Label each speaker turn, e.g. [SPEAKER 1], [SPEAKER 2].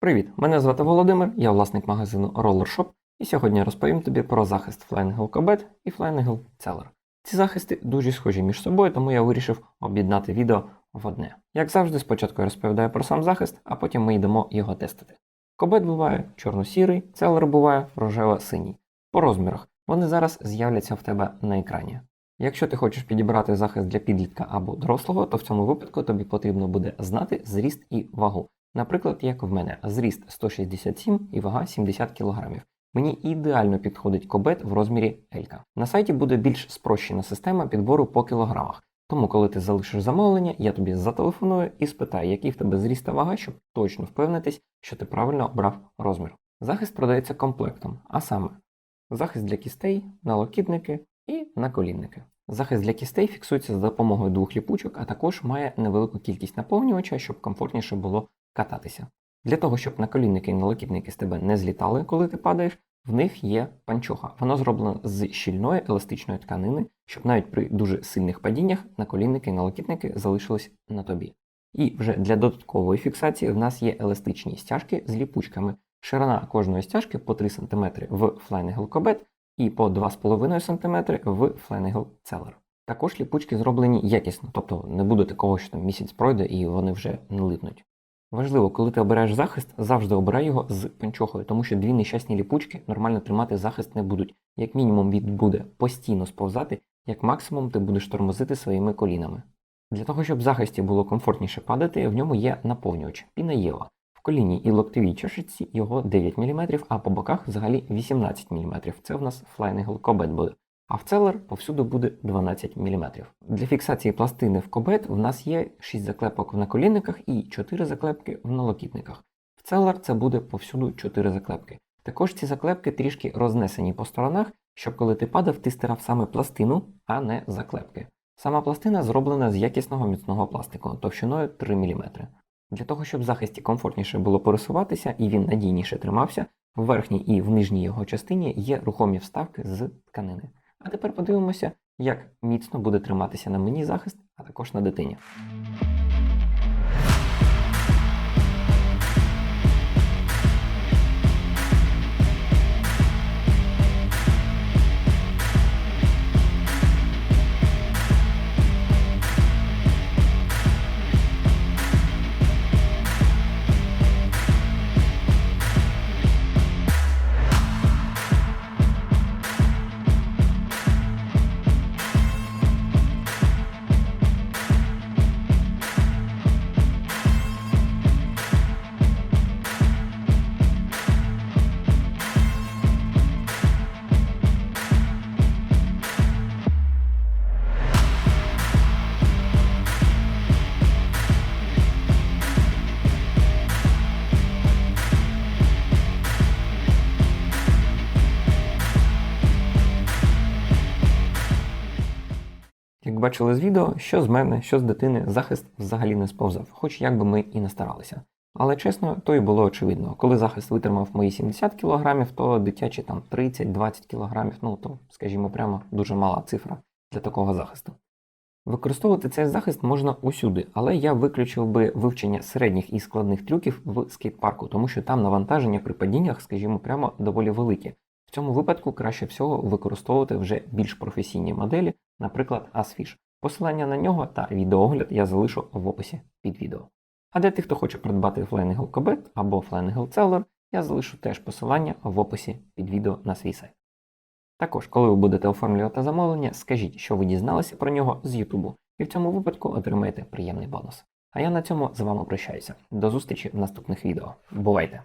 [SPEAKER 1] Привіт! Мене звати Володимир, я власник магазину Roller Shop, і сьогодні я розповім тобі про захист Flying Combat і Flying Hill Cellar. Ці захисти дуже схожі між собою, тому я вирішив об'єднати відео в одне. Як завжди, спочатку я розповідаю про сам захист, а потім ми йдемо його тестити. Кобет буває чорно-сірий, целер буває рожево-синій. По розмірах вони зараз з'являться в тебе на екрані. Якщо ти хочеш підібрати захист для підлітка або дорослого, то в цьому випадку тобі потрібно буде знати зріст і вагу. Наприклад, як в мене зріст 167 і вага 70 кг. Мені ідеально підходить кобет в розмірі L. На сайті буде більш спрощена система підбору по кілограмах. Тому, коли ти залишиш замовлення, я тобі зателефоную і спитаю, який в тебе зріст та вага, щоб точно впевнитись, що ти правильно обрав розмір. Захист продається комплектом, а саме захист для кістей, налокітники і наколінники. Захист для кістей фіксується за допомогою двох ліпучок, а також має невелику кількість наповнювача, щоб комфортніше було кататися. Для того, щоб наколінники і налокітники з тебе не злітали, коли ти падаєш, в них є панчоха. Воно зроблено з щільної еластичної тканини, щоб навіть при дуже сильних падіннях наколінники і налокітники залишились на тобі. І вже для додаткової фіксації в нас є еластичні стяжки з ліпучками. Ширина кожної стяжки по 3 см в Flynagel Combat і по 2,5 см в Flynagel Cellar. Також ліпучки зроблені якісно, тобто не буде такого, що там місяць пройде і вони вже не липнуть. Важливо, коли ти обираєш захист, завжди обирай його з панчохою, тому що дві нещасні ліпучки нормально тримати захист не будуть. Як мінімум він буде постійно сповзати, як максимум ти будеш тормозити своїми колінами. Для того, щоб захисті було комфортніше падати, в ньому є наповнювач Пінаєва. В коліні і локтевій чашечці його 9 мм, а по боках взагалі 18 мм. Це в нас Flynagel Combat буде. А в целер повсюду буде 12 мм. Для фіксації пластини в кобет в нас є 6 заклепок в наколінниках і 4 заклепки в налокітниках. В целер це буде повсюду 4 заклепки. Також ці заклепки трішки рознесені по сторонах, щоб коли ти падав, ти стирав саме пластину, а не заклепки. Сама пластина зроблена з якісного міцного пластику товщиною 3 мм. Для того, щоб захисті комфортніше було пересуватися і він надійніше тримався, в верхній і в нижній його частині є рухомі вставки з тканини. А тепер подивимося, як міцно буде триматися на мені захист, а також на дитині. Як бачили з відео, що з мене, що з дитини, захист взагалі не сповзав, хоч як би ми і не старалися. Але чесно, то й було очевидно. Коли захист витримав мої 70 кг, то дитячі там 30-20 кг, ну то, скажімо, прямо дуже мала цифра для такого захисту. Використовувати цей захист можна усюди, але я виключив би вивчення середніх і складних трюків в скейт-парку, тому що там навантаження при падіннях, скажімо, прямо доволі велике. В цьому випадку краще всього використовувати вже більш професійні моделі, наприклад, Asfish. Посилання на нього та відеоогляд я залишу в описі під відео. А для тих, хто хоче придбати Flynagel Combat або Flynagel Cellar, я залишу теж посилання в описі під відео на свій сайт. Також, коли ви будете оформлювати замовлення, скажіть, що ви дізналися про нього з YouTube, і в цьому випадку отримаєте приємний бонус. А я на цьому з вами прощаюся. До зустрічі в наступних відео. Бувайте!